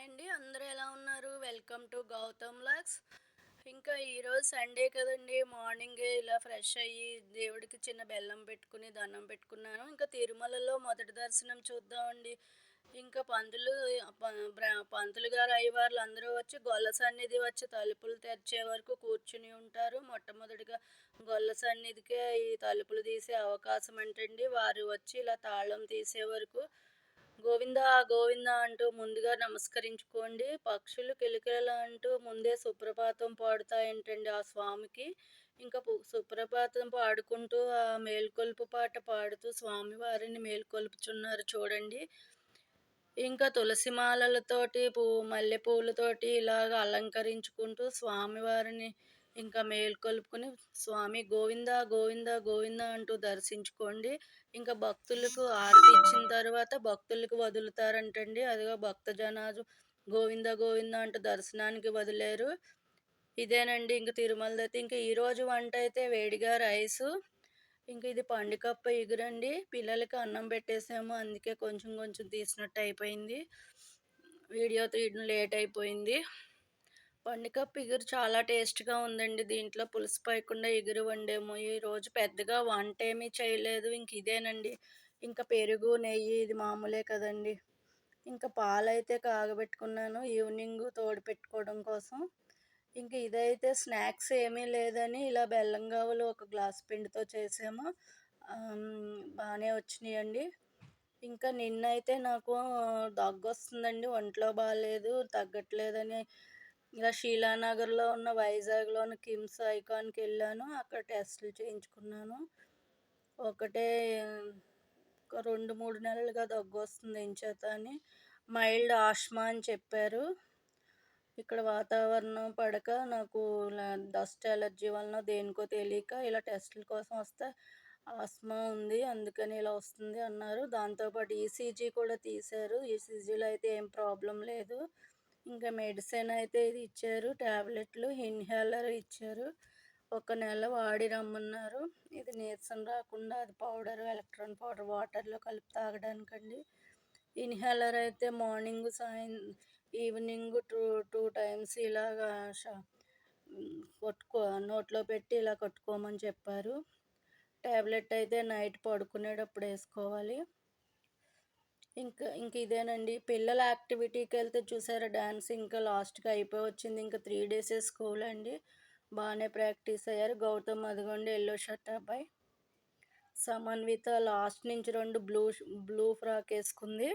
Hi అండి అందరూ ఎలా ఉన్నారు? వెల్కమ్ టు గౌతమ్ లాక్స్ ఇంకా ఈరోజు సండే కదండి మార్నింగే ఇలా ఫ్రెష్ అయ్యి దేవుడికి చిన్న బెల్లం పెట్టుకుని దండం పెట్టుకున్నాను. ఇంకా తిరుమలలో మొదటి దర్శనం చూద్దామండి. ఇంకా పంతులు పంతులు గారు అయ్యవార్లు అందరూ వచ్చి గొల్ల సన్నిధి వచ్చి తలుపులు తెరిచే వరకు కూర్చుని ఉంటారు. మొట్టమొదటిగా గొల్ల సన్నిధికే ఈ తలుపులు తీసే అవకాశం అంటండి. వారు వచ్చి ఇలా తాళం తీసే వరకు గోవింద గోవింద అంటూ ముందుగా నమస్కరించుకోండి. పక్షులు కిలకిల అంటూ ముందే సుప్రభాతం పాడుతాయంటండి ఆ స్వామికి. ఇంకా సుప్రభాతం పాడుకుంటూ ఆ మేల్కొల్పు పాట పాడుతూ స్వామివారిని మేల్కొల్పుచున్నారు చూడండి. ఇంకా తులసి మాలలతోటి పూ మల్లెపూలతోటి ఇలాగ అలంకరించుకుంటూ స్వామివారిని ఇంకా మేల్కొల్పుకుని స్వామి గోవింద గోవింద గోవింద అంటూ దర్శించుకోండి. ఇంకా భక్తులకు ఆరతి ఇచ్చిన తర్వాత భక్తులకు వదులుతారంటండి. అదిగో భక్త జనాలు గోవింద గోవింద అంటూ దర్శనానికి వదిలేరు. ఇదేనండి ఇంక తిరుమల అయితే. ఇంకా ఈరోజు వంట అయితే వేడిగా రైసు. ఇంక ఇది పండుకప్ప ఎగురండి పిల్లలకి అన్నం పెట్టేసాము. అందుకే కొంచెం కొంచెం తీసినట్టు అయిపోయింది. వీడియో తీయడం లేట్ అయిపోయింది. పండుకప్ప ఎగురు చాలా టేస్ట్గా ఉందండి. దీంట్లో పులుసు పోయకుండా ఎగురు వండేము. ఈరోజు పెద్దగా వంట ఏమీ చేయలేదు. ఇంక ఇదేనండి. ఇంకా పెరుగు నెయ్యి ఇది మామూలే కదండి. ఇంకా పాలైతే కాగబెట్టుకున్నాను. ఈవినింగ్ తోడు పెట్టుకోవడం కోసం. ఇంక ఇదైతే స్నాక్స్ ఏమీ లేదని ఇలా బెల్లం గావులు ఒక గ్లాస్ పిండితో చేసాము. బాగానే వచ్చినాయండి. ఇంకా నిన్నైతే నాకు దగ్గు వస్తుందండి ఒంట్లో బాగాలేదు తగ్గట్లేదని ఇలా శీలానగర్లో ఉన్న వైజాగ్లోని కిమ్స్ ఐకాన్కి వెళ్ళాను. అక్కడ టెస్టులు చేయించుకున్నాను. ఒకటే ఒక రెండు మూడు నెలలుగా దగ్గు వస్తుంది ఇంచేత అని. మైల్డ్ ఆస్మా అని చెప్పారు. ఇక్కడ వాతావరణం పడక నాకు డస్ట్ ఎలర్జీ వలన దేనికో తెలియక ఇలా టెస్టుల కోసం వస్తే ఆస్మా ఉంది అందుకని ఇలా వస్తుంది అన్నారు. దాంతోపాటు ఈసీజీ కూడా తీశారు. ఈసీజీలో అయితే ఏం ప్రాబ్లం లేదు. ఇంకా మెడిసిన్ అయితే ఇది ఇచ్చారు. ట్యాబ్లెట్లు ఇన్హేలర్ ఇచ్చారు. ఒక నెల వాడి రమ్మన్నారు. ఇది నీరసం రాకుండా అది పౌడర్ ఎలక్ట్రాన్ పౌడర్ వాటర్లో కలిపి తాగడానికండి. ఇన్హేలర్ అయితే మార్నింగ్ సాయం ఈవినింగ్ టూ టూ టైమ్స్ ఇలాగా కొట్టుకో నోట్లో పెట్టి ఇలా కొట్టుకోమని చెప్పారు. ట్యాబ్లెట్ అయితే నైట్ పడుకునేటప్పుడు వేసుకోవాలి. ఇంకా ఇంక ఇదేనండి. పిల్లల యాక్టివిటీకి వెళ్తే చూసారా డ్యాన్స్ ఇంకా లాస్ట్గా అయిపోయి వచ్చింది. ఇంకా త్రీ డేసే స్కూల్ అండి. బాగానే ప్రాక్టీస్ అయ్యారు. గౌతమ్ అదిగోండి ఎల్లో షర్ట్ అబ్బాయి. సమన్విత లాస్ట్ నుంచి రెండు బ్లూ బ్లూ ఫ్రాక్ వేసుకుంది.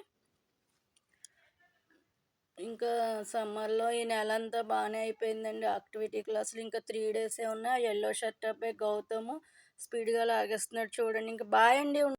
ఇంకా సమ్మర్లో ఈ నెల అంతా బాగానే అయిపోయిందండి. యాక్టివిటీ క్లాసులు ఇంకా త్రీ డేసే ఉన్నాయి. ఎల్లో షర్ట్ అబ్బాయి గౌతము స్పీడ్గా లాగేస్తున్నాడు చూడండి. ఇంకా బాయ్ అండి